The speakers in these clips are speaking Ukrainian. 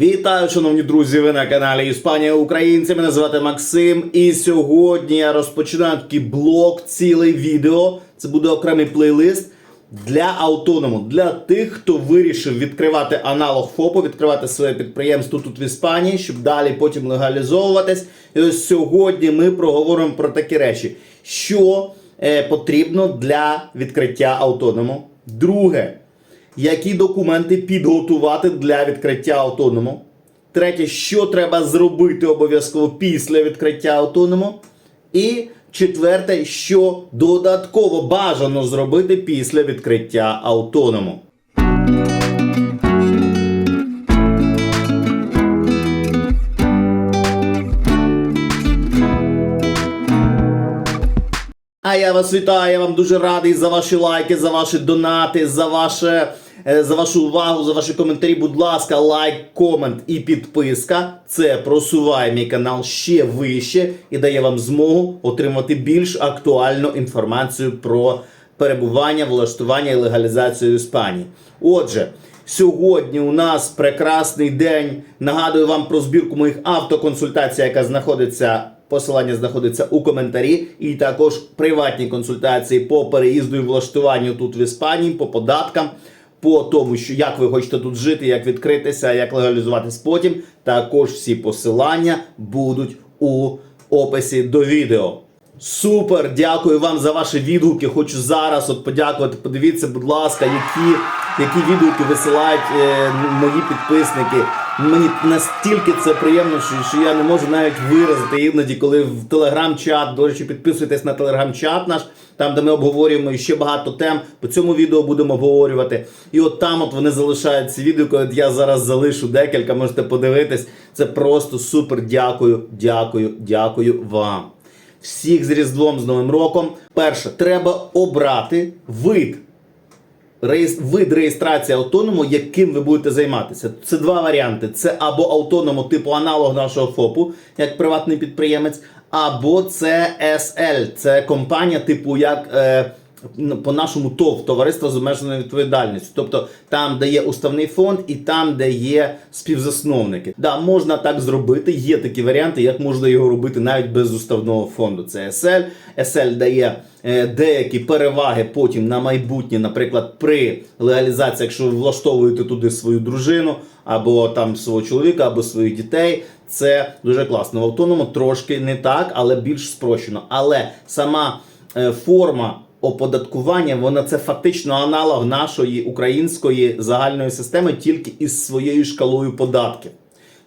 Вітаю, шановні друзі! Ви на каналі Іспанія Українці. Мене звати Максим. І сьогодні я розпочинаю такий блок, цілий відео. Це буде окремий плейлист для автоному, для тих, хто вирішив відкривати аналог ФОПу, відкривати своє підприємство тут в Іспанії, щоб далі потім легалізовуватись. І ось сьогодні ми проговоримо про такі речі, що е, потрібно для відкриття автоному. Друге, які документи підготувати для відкриття автоному. Третє, що треба зробити обов'язково після відкриття автоному. І четверте, що додатково бажано зробити після відкриття автоному. А я вас вітаю, я вам дуже радий за ваші лайки, за ваші донати, за ваше. Е, За вашу увагу, за ваші коментарі, будь ласка, лайк, комент і підписка. Це просуває мій канал ще вище і дає вам змогу отримати більш актуальну інформацію про перебування, влаштування і легалізацію Іспанії. Отже, сьогодні у нас прекрасний день. Нагадую вам про збірку моїх автоконсультацій, яка знаходиться. Посилання знаходиться у коментарі, і також приватні консультації по переїзду і влаштуванню тут в Іспанії, по податкам, по тому, що як ви хочете тут жити, як відкритися, як легалізуватись потім. Також всі посилання будуть у описі до відео. Супер! Дякую вам за ваші відгуки. Хочу зараз от подякувати. Подивіться, будь ласка, які, які відгуки висилають е, мої підписники. Мені настільки це приємно, що, що я не можу навіть виразити іноді, коли в телеграм-чат, до речі, підписуйтесь на телеграм-чат наш, там, де ми обговорюємо ще багато тем. По цьому відео будемо обговорювати. І от там от вони залишають ці відео, от я зараз залишу декілька, можете подивитись. Це просто супер. Дякую, дякую, дякую вам. Всіх з Різдвом з Новим роком. Перше, треба обрати вид вид реєстрації автоному, яким ви будете займатися. Це два варіанти: це або автоному, типу аналог нашого ФОПу, як приватний підприємець, або це SL, це компанія, типу як. Е, по нашому ТОВ, товариство з обмеженою відповідальністю, тобто там, де є уставний фонд, і там, де є співзасновники. Да, можна так зробити. Є такі варіанти, як можна його робити навіть без уставного фонду. Це SL. SL дає е, деякі переваги потім на майбутнє, наприклад, при легалізації, якщо ви влаштовуєте туди свою дружину, або там свого чоловіка, або своїх дітей. Це дуже класно. В автоному трошки не так, але більш спрощено. Але сама е, форма оподаткування, вона це фактично аналог нашої української загальної системи, тільки із своєю шкалою податків.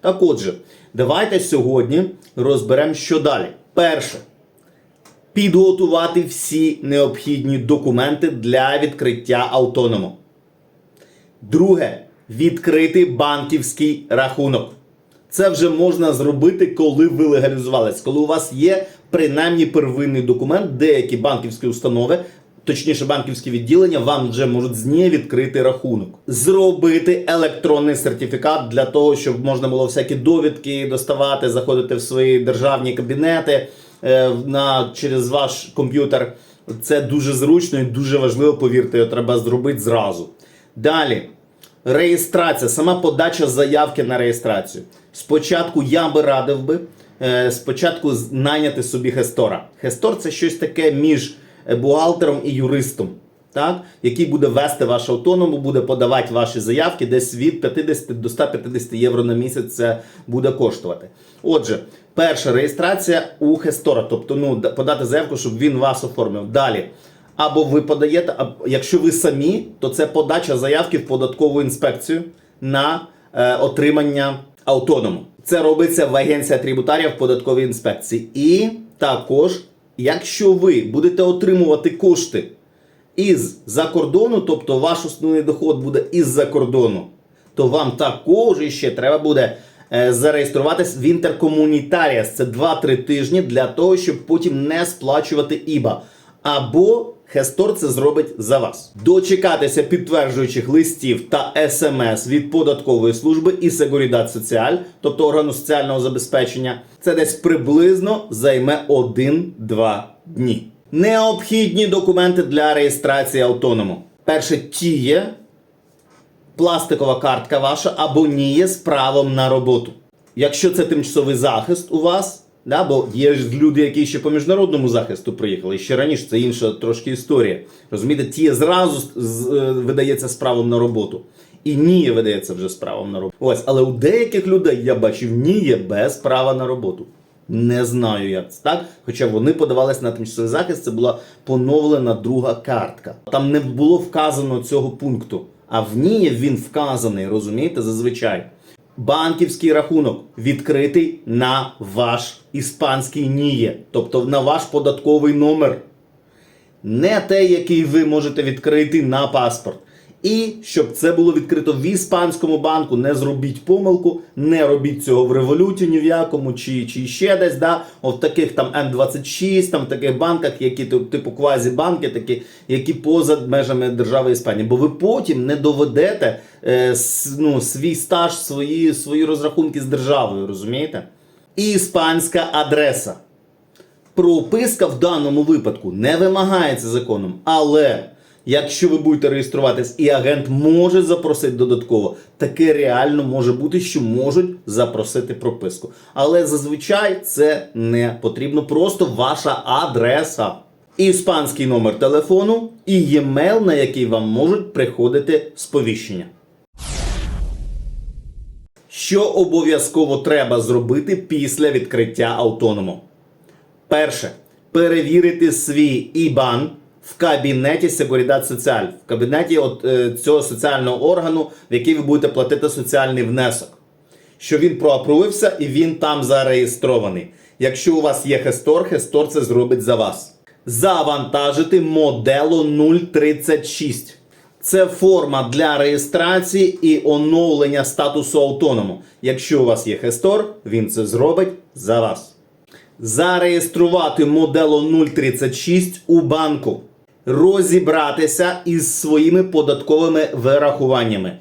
Так отже, давайте сьогодні розберемо, що далі. Перше. Підготувати всі необхідні документи для відкриття автоному. Друге відкрити банківський рахунок. Це вже можна зробити, коли ви легалізувались, коли у вас є принаймні первинний документ, деякі банківські установи, точніше банківські відділення, вам вже можуть з ній відкрити рахунок. Зробити електронний сертифікат для того, щоб можна було всякі довідки доставати, заходити в свої державні кабінети е, на через ваш комп'ютер. Це дуже зручно і дуже важливо, повірте, його треба зробити зразу. Далі. Реєстрація, сама подача заявки на реєстрацію. Спочатку я би радив би е, спочатку найняти собі хестора. Хестор це щось таке між е, бухгалтером і юристом, так? який буде вести ваш автоному, буде подавати ваші заявки, десь від 50 до 150 євро на місяць це буде коштувати. Отже, перша реєстрація у хестора, тобто ну, подати заявку, щоб він вас оформив. Далі. Або ви подаєте, а якщо ви самі, то це подача заявки в податкову інспекцію на е, отримання автоному. Це робиться в агенції трибутарія в податковій інспекції. І також, якщо ви будете отримувати кошти із-за кордону, тобто ваш основний доход буде із-за кордону, то вам також ще треба буде е, зареєструватись в інтеркомунітаріас. Це 2-3 тижні для того, щоб потім не сплачувати ІБА. Або Хестор це зробить за вас. Дочекатися підтверджуючих листів та смс від податкової служби і Seguridad Соціаль, тобто органу соціального забезпечення, це десь приблизно займе 1-2 дні. Необхідні документи для реєстрації автоному. Перше тіє, пластикова картка ваша або ніє з правом на роботу. Якщо це тимчасовий захист у вас, да, бо є ж люди, які ще по міжнародному захисту приїхали, ще раніше це інша трошки історія. Розумієте, ті зразу е, видається з правом на роботу. І ніє видається вже з правом на роботу. Ось, але у деяких людей я бачив ніє без права на роботу. Не знаю, як це так. Хоча вони подавались на тимчасовий захист, це була поновлена друга картка. Там не було вказано цього пункту. А в ній він вказаний, розумієте, зазвичай. Банківський рахунок відкритий на ваш іспанський ніє, тобто на ваш податковий номер. Не те, який ви можете відкрити на паспорт. І щоб це було відкрито в іспанському банку, не зробіть помилку, не робіть цього в революті ні в якому, чи, чи ще десь, да, от таких там М26, там в таких банках, які тип- типу квазібанки, такі, які поза межами держави Іспанії. Бо ви потім не доведете е, ну, свій стаж, свої, свої розрахунки з державою, розумієте? І іспанська адреса. Прописка в даному випадку не вимагається законом, але якщо ви будете реєструватись і агент може запросити додатково, таке реально може бути, що можуть запросити прописку. Але зазвичай це не потрібно, просто ваша адреса. Іспанський номер телефону і e-mail, на який вам можуть приходити сповіщення. Що обов'язково треба зробити після відкриття автоному? Перше. Перевірити свій IBAN в кабінеті Seguridad Social, в кабінеті от, е, цього соціального органу, в який ви будете платити соціальний внесок. Що він проапрувався і він там зареєстрований. Якщо у вас є Хестор, Хестор це зробить за вас. Завантажити модело 036. Це форма для реєстрації і оновлення статусу автоному. Якщо у вас є Хестор, він це зробить за вас зареєструвати модело 036 у банку, розібратися із своїми податковими вирахуваннями.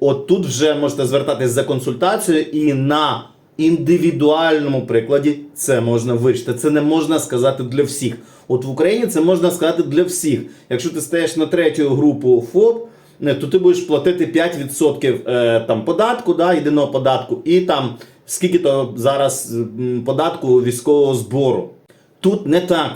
От тут вже можете звертатись за консультацією і на індивідуальному прикладі це можна вирішити. Це не можна сказати для всіх. От в Україні це можна сказати для всіх. Якщо ти стаєш на третю групу ФОП, то ти будеш платити 5% е, там, податку, да, єдиного податку, і там скільки то зараз податку військового збору. Тут не так.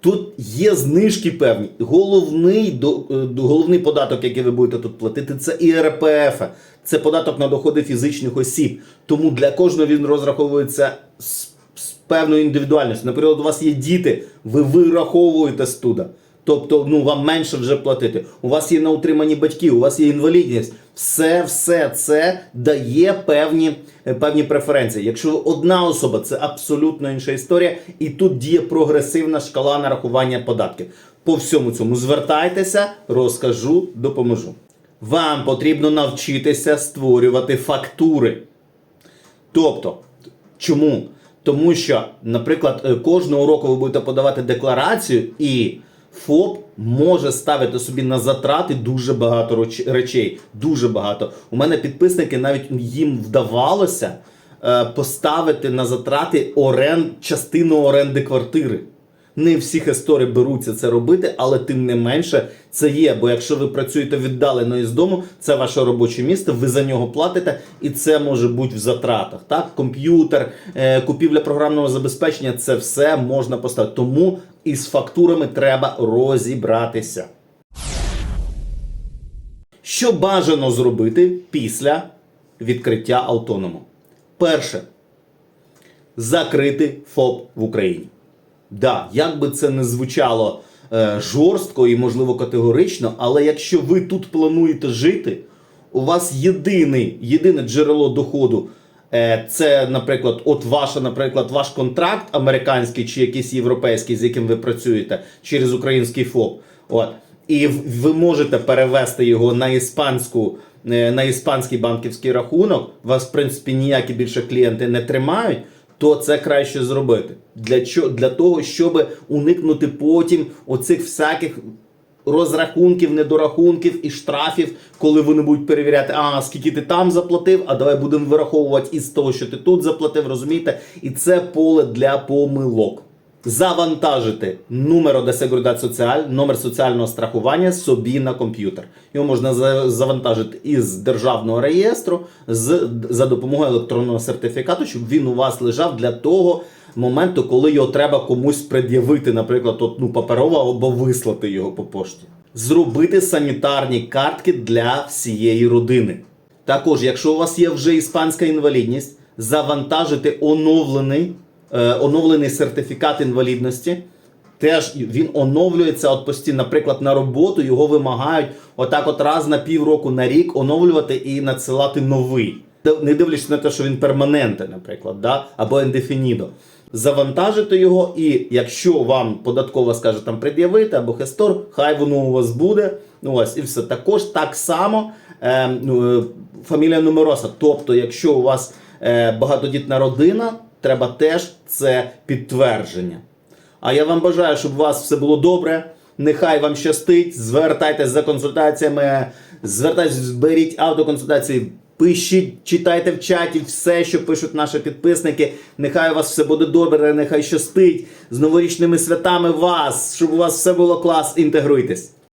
Тут є знижки певні. Головний, до, е, головний податок, який ви будете тут платити, це ІРПФ. Це податок на доходи фізичних осіб. Тому для кожного він розраховується з, з певною індивідуальністю. Наприклад, у вас є діти, ви вираховуєте студа. Тобто, ну вам менше вже платити. У вас є на утриманні батьки, у вас є інвалідність. Все, все це дає певні, е, певні преференції. Якщо одна особа, це абсолютно інша історія, і тут діє прогресивна шкала нарахування податків. По всьому цьому звертайтеся, розкажу, допоможу. Вам потрібно навчитися створювати фактури. Тобто, чому? Тому що, наприклад, е, кожного року ви будете подавати декларацію, і ФОП може ставити собі на затрати дуже багато речей. Дуже багато. У мене підписники навіть їм вдавалося е, поставити на затрати орен, частину оренди квартири. Не всі хестори беруться це робити, але тим не менше це є. Бо якщо ви працюєте віддалено із дому, це ваше робоче місце, ви за нього платите, і це може бути в затратах. Так, комп'ютер, е, купівля програмного забезпечення це все можна поставити. Тому із фактурами треба розібратися. Що бажано зробити після відкриття автоному? Перше закрити ФОП в Україні. Да, як би це не звучало е, жорстко і, можливо, категорично, але якщо ви тут плануєте жити, у вас єдиний, єдине джерело доходу. е, Це, наприклад, от ваша, наприклад, ваш контракт американський чи якийсь європейський, з яким ви працюєте через український ФОП. От. І ви можете перевести його на іспанську, е, на іспанський банківський рахунок. Вас, в принципі, ніякі більше клієнти не тримають то це краще зробити. Для, чо, для того, щоб уникнути потім оцих всяких розрахунків, недорахунків і штрафів, коли вони будуть перевіряти, а скільки ти там заплатив, а давай будемо вираховувати із того, що ти тут заплатив, розумієте? І це поле для помилок. Завантажити номер де Seguridad номер соціального страхування собі на комп'ютер. Його можна за- завантажити із державного реєстру з, за допомогою електронного сертифікату, щоб він у вас лежав для того моменту, коли його треба комусь пред'явити, наприклад, от, ну, паперово або вислати його по пошті. Зробити санітарні картки для всієї родини. Також, якщо у вас є вже іспанська інвалідність, завантажити оновлений, е, оновлений сертифікат інвалідності. Теж він оновлюється от постійно, наприклад, на роботу його вимагають отак, от раз на півроку на рік оновлювати і надсилати новий. Не дивлячись на те, що він перманентний, наприклад, да? або ендефінідо. Завантажити його, і якщо вам податкова скаже там пред'явити або хестор, хай воно у вас буде. Ну ось і все. Також так само е, ну, е, фамілія нумероса. Тобто, якщо у вас е, багатодітна родина, треба теж це підтвердження. А я вам бажаю, щоб у вас все було добре. Нехай вам щастить. Звертайтесь за консультаціями, звертайтесь, беріть автоконсультації, пишіть, читайте в чаті все, що пишуть наші підписники. Нехай у вас все буде добре, нехай щастить. З новорічними святами вас, щоб у вас все було клас. Інтегруйтесь.